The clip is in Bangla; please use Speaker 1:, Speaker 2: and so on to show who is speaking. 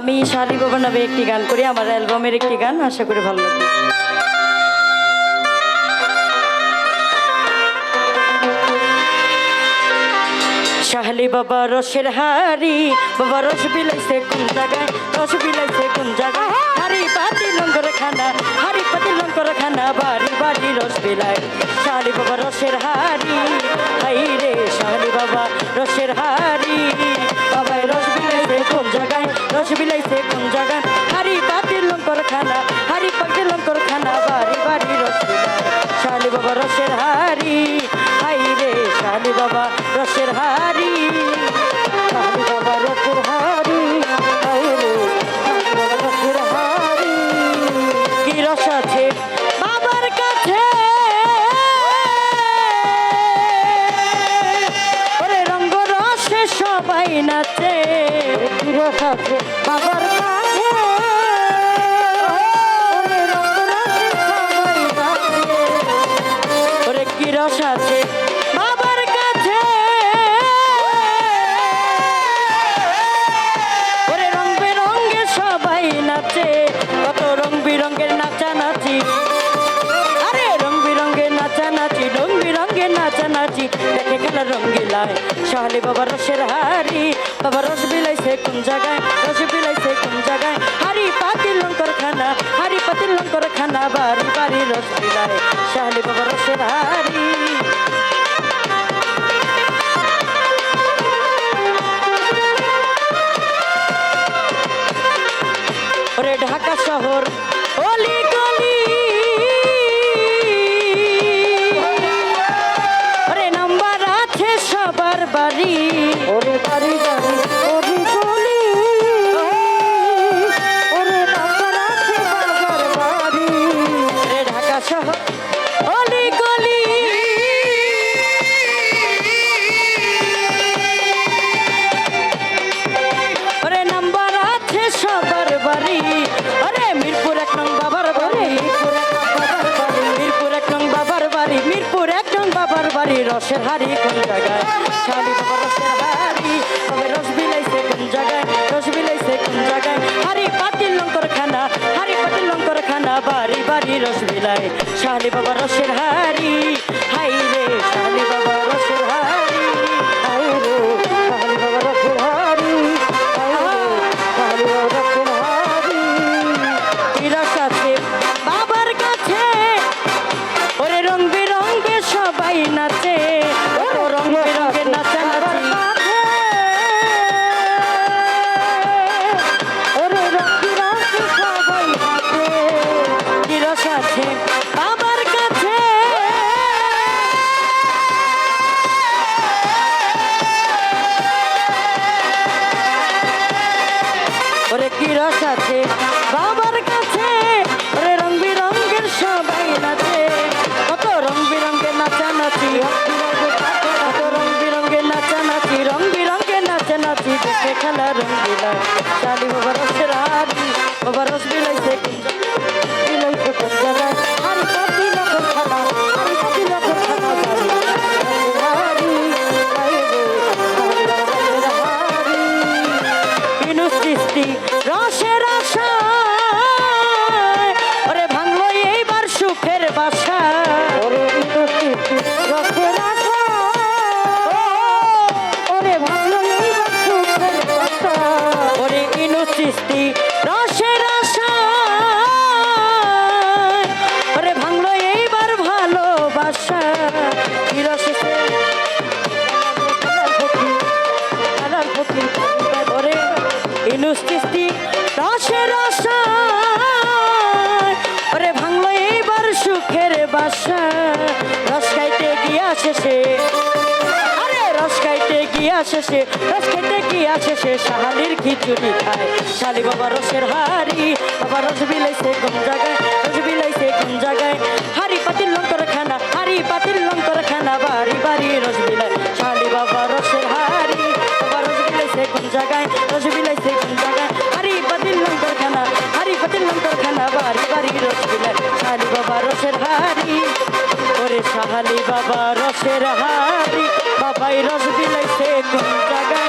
Speaker 1: আমি শালি বাবা নামে একটি গান করি, আমার অ্যালবামের একটি গান, আশা করি ভালো লাগবে। শাহলি বাবা রসের হারি বাবা রস বিলাইছে কোন জায়গায়? রস বিলাইছে কোন জায়গায়? হারি পাতি লঙ্কর খানা হারি পাতি লঙ্কর খানা, বাড়ি বাড়ি রস বিলায়। শাহলি বাবা রসের হারি হাই রে শাহলি বাবা রসের হারি বাবাই রস রস বিলাইছে কোন জায়গায় হারি পাতি লঙ্কর খানা হারি পাতি লঙ্কর খানা, বাড়ি বাড়ি রস বিলায় শাহলি বাবা রসের হারি রস বাবার সবাই নাচে। কত রং বিরঙ্গের নাচা নাচি আরে রং বিরঙ্গের নাচা নাচি রং বিরঙ্গের নাচা নাচি দেখে খেলা রঙ্গিলায় শাহলি বাবা রসের হারি বাবা রস বিলাইছে কোন জায়গায় রস বিলাইছে কোন জায়গায় হারি পাতিল লঙ্কর খানা হারি পাতিল লঙ্কর খানা বাড়ি বাড়ি রস বিলায় শাহলি বাবা রসের হারি ওরে ঢাকা শহর অলি গলি ওরে নাম্বার আছে সবার বাড়ি বাড়ি রসের হারি কোন জায়গায়? শালি রসের হারি তবে রস বিলাইছে কোন জায়গায়? রস বিলাইছে কোন জায়গায়? হারি পাতিল লঙ্কর খানা হারি পাতিল লঙ্কর খানা, বাড়ি বাড়ি রস বিলাই শালি বাবা রসের হাড়ি। বাবার কাছে। ওরে রং বিরঙ্গের সবাই নাচে। কত রং বিরঙ্গের নাচা নাচি কত রং বিরঙ্গের নাচা নাচি রং বিরঙ্গের নাচা নাচি দেখে খেলা রং বিলায় সুখের রস খাইতে গিয়া শেষে। আরে, রস খাইতে গিয়া শেষে, রস খাইতে গিয়া শেষে শাহালির খিচুড়ি খায়। শালি বাবা রসের হারি বাবা রস বিলাইছে কোন জায়গায়? রস বিলাইছে কোন জায়গায়? হারি পাতিল লঙ্কর খানা হারি পাতিল লঙ্কর খানা, বাড়ি বাড়ি রস বিলাই শালি বাবা রসের হারি বাবা রস বিলাইছে কোন জায়গায়? রস বিলাইছে কোন জায়গায়? হারি পাতিল লঙ্কর খানা হারি পাতিল লঙ্কর খানা, বাড়ি বাড়ি রস বিলাই শালি বাবা রসের হারি শাহালি বাবা রসের হারি বাবাই রস বিলাইছে কোন